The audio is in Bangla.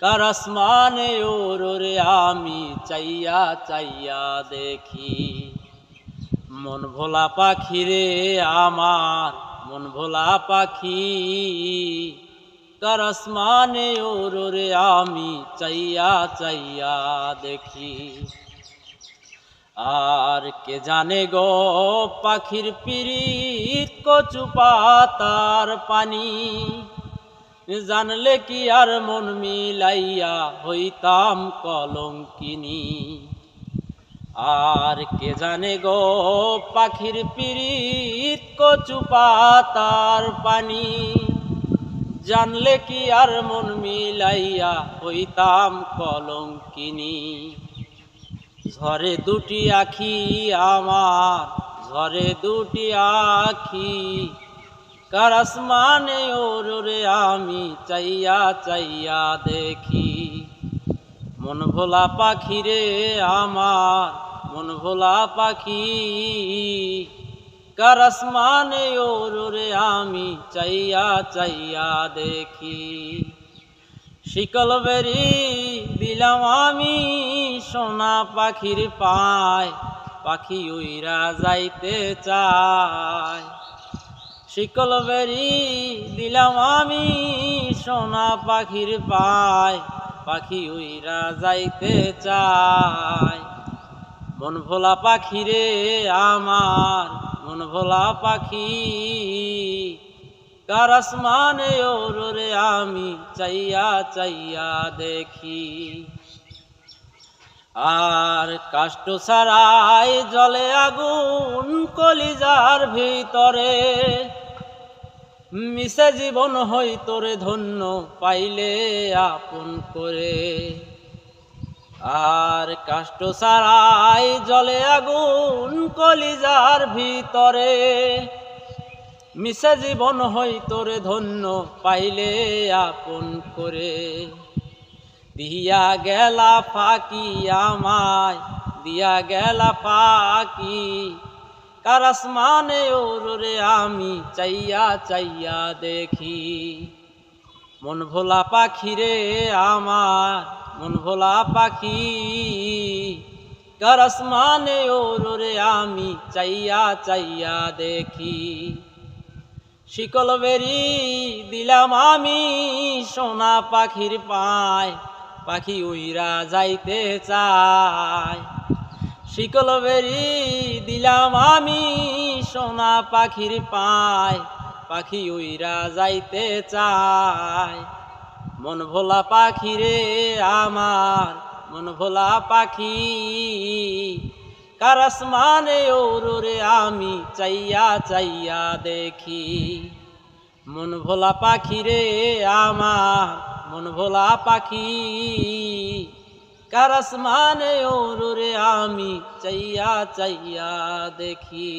কার আসমানে ওরে আমি চাইয়া চাইয়া দেখি। মন ভোলা পাখি রে আমার, মন ভোলা পাখি। কার আসমানে ওরে আমি চাইয়া চাইয়া দেখি। আর কে জানে গো পাখির পিরিত কচু পাতার পানি। জানলে কি আর মন মিলাইয়া হইতাম কলঙ্কিনী। আর কে জানে গো পাখির পিরিত কচু পাতার পানি। জানলে কি আর মন মিলাইয়া হইতাম কলঙ্কিনী। ঝরে দুটি আখি আমার, ঝরে দুটি আখি কার আসমানে ওরে আমি চাইয়া চাইয়া দেখি। মন ভোলা পাখি রে আমার, মন ভোলা পাখি। কার আসমানে ওরে আমি চাইয়া চাইয়া দেখি। শিকল বেরি দিলাম আমি, সোনা পাখির পায়, পাখি উইরা যাইতে চায়। শিকল বেরি দিলাম আমি সোনা পাখির পায়, পাখি উইরা যাইতে চায়। মন ভোলা পাখি রে আমার, মন ভোলা পাখি। কার আসমানে ওরে আমি চাইয়া চাইয়া দেখি। আর কাষ্ট ছাড়াই জলে আগুন কলিজার ভিতরে মিশে জীবন হই তোরে ধন্য, পাইলে আপন করে। আর কাষ্ট ছাড়াই জলে আগুন কলিজার ভিতরে। মিশে জীবন হই তোরে ধন্য, পাইলে আপন করে। দিয়া গেলা ফাঁকি আমায়, দিয়া গেলা ফাঁকি কার আসমানে ওরে আমি চাইয়া চাইয়া দেখি। মন ভোলা পাখি রে আমার, মন ভোলা পাখি। কার আসমানে ওরে আমি চাইয়া চাইয়া দেখি। শিকল বেরি দিলাম আমি সোনা পাখির পায়, পাখি উইরা যাইতে চায়। শিকল বেরি দিলাম আমি সোনা পাখির পায়, পাখি উইরা যাইতে চায়। মন ভোলা পাখি রে আমার, মন ভোলা পাখি। কার আসমানে ওরে আমি চাইয়া চাইয়া দেখি। মন ভোলা পাখি রে আমার, মন ভোলা পাখি। কার আসমানে ওরে আমি চাইয়া চাইয়া দেখি।